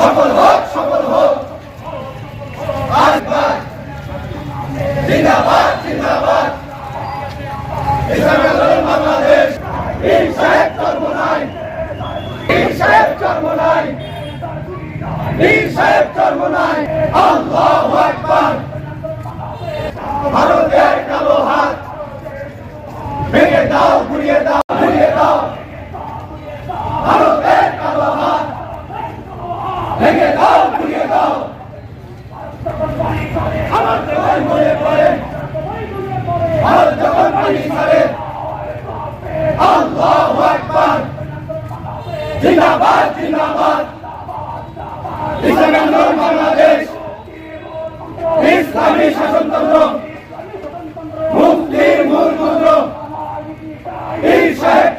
সফল হোক সফল হোক। আরেকবার জিন্দাবাদ জিন্দাবাদ। ইসলামী আন্দোলন বাংলাদেশ বীর সাহেব চর্ম নাই বীর সাহেব চর্ম নাই চর্ম ভেঙে দাও গুড়িয়ে দাও। ভারত যখন মনে পড়ে ভারত যখন পানি ছাড়ে আল্লাহ আকবার। জিন্দাবাদ জিন্দাবাদ। ইসলামের বাংলাদেশ, ইসলামী শাসনতন্ত্র মুক্তির মূল মন্ত্র এই সাহেব